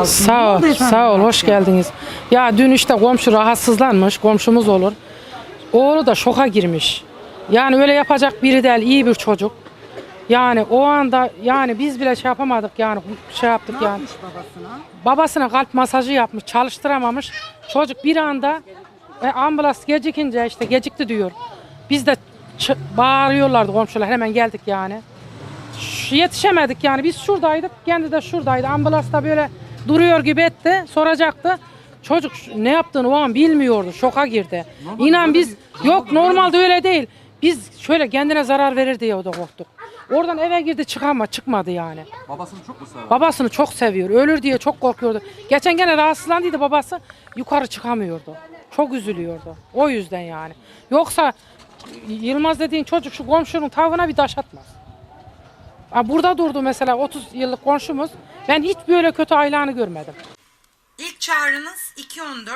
olsun. Sağ ol, sağ ol, hoş geldiniz. Ya dün işte komşu rahatsızlanmış, komşumuz olur. Oğlu da şoka girmiş. Yani öyle yapacak biri değil, iyi bir çocuk. Yani o anda yani biz bile şey yapamadık yani şey yaptık Ne yani. yapmış babasına? Babasına kalp masajı yapmış, çalıştıramamış. Çocuk bir anda e, ambulans gecikince işte gecikti diyor. Biz de ç- bağırıyorlardı komşular hemen geldik yani. Ş- Yetişemedik yani biz şuradaydık kendi de şuradaydı. Ambulans da böyle duruyor gibi etti soracaktı. Çocuk ne yaptığını o an bilmiyordu şoka girdi. İnan biz yok normalde öyle değil. Biz şöyle kendine zarar verir diye o da korktuk. Oradan eve girdi çıkama çıkmadı yani. Babasını çok mu sever? Babasını çok seviyor. Ölür diye çok korkuyordu. Geçen gene rahatsızlandıydı babası. Yukarı çıkamıyordu. Çok üzülüyordu. O yüzden yani. Yoksa Yılmaz dediğin çocuk şu komşunun tavına bir taş atmaz. Burada durdu mesela 30 yıllık komşumuz. Ben hiç böyle kötü aylanı görmedim. İlk çağrınız 2.14.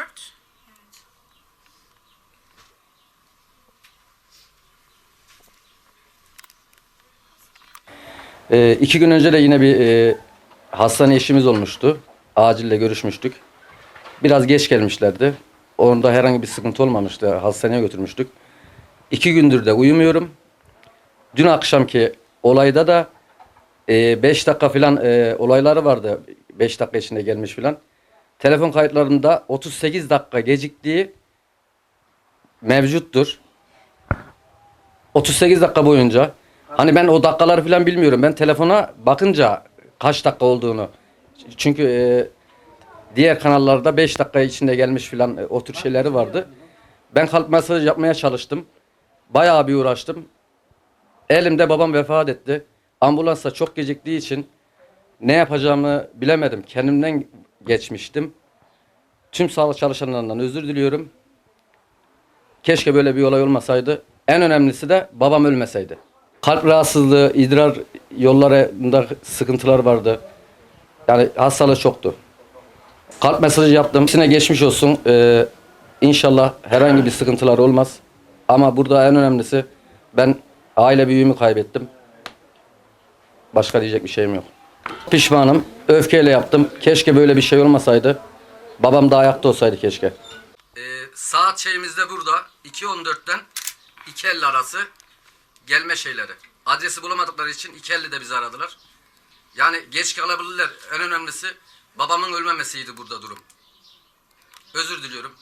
Ee, iki gün önce de yine bir e, hastane işimiz olmuştu. Acille görüşmüştük. Biraz geç gelmişlerdi. Onda herhangi bir sıkıntı olmamıştı. Hastaneye götürmüştük. İki gündür de uyumuyorum. Dün akşamki olayda da 5 dakika falan e, olayları vardı. 5 dakika içinde gelmiş falan. Telefon kayıtlarında 38 dakika geciktiği mevcuttur. 38 dakika boyunca. Hani ben o dakikaları falan bilmiyorum. Ben telefona bakınca kaç dakika olduğunu. Çünkü e, diğer kanallarda 5 dakika içinde gelmiş falan e, o tür şeyleri vardı. Ben kalp masajı yapmaya çalıştım. Bayağı bir uğraştım. Elimde babam vefat etti. Ambulansa çok geciktiği için ne yapacağımı bilemedim. Kendimden geçmiştim. Tüm sağlık çalışanlarından özür diliyorum. Keşke böyle bir olay olmasaydı. En önemlisi de babam ölmeseydi. Kalp rahatsızlığı, idrar yollarında sıkıntılar vardı. Yani hastalığı çoktu. Kalp mesajı yaptım. İçine geçmiş olsun. Ee, inşallah herhangi bir sıkıntılar olmaz. Ama burada en önemlisi ben aile büyüğümü kaybettim. Başka diyecek bir şeyim yok. Pişmanım. Öfkeyle yaptım. Keşke böyle bir şey olmasaydı. Babam da ayakta olsaydı keşke. Ee, saat şeyimiz de burada. 2.14'ten 2.50 arası gelme şeyleri. Adresi bulamadıkları için 2.50'de bizi aradılar. Yani geç kalabilirler. En önemlisi babamın ölmemesiydi burada durum. Özür diliyorum.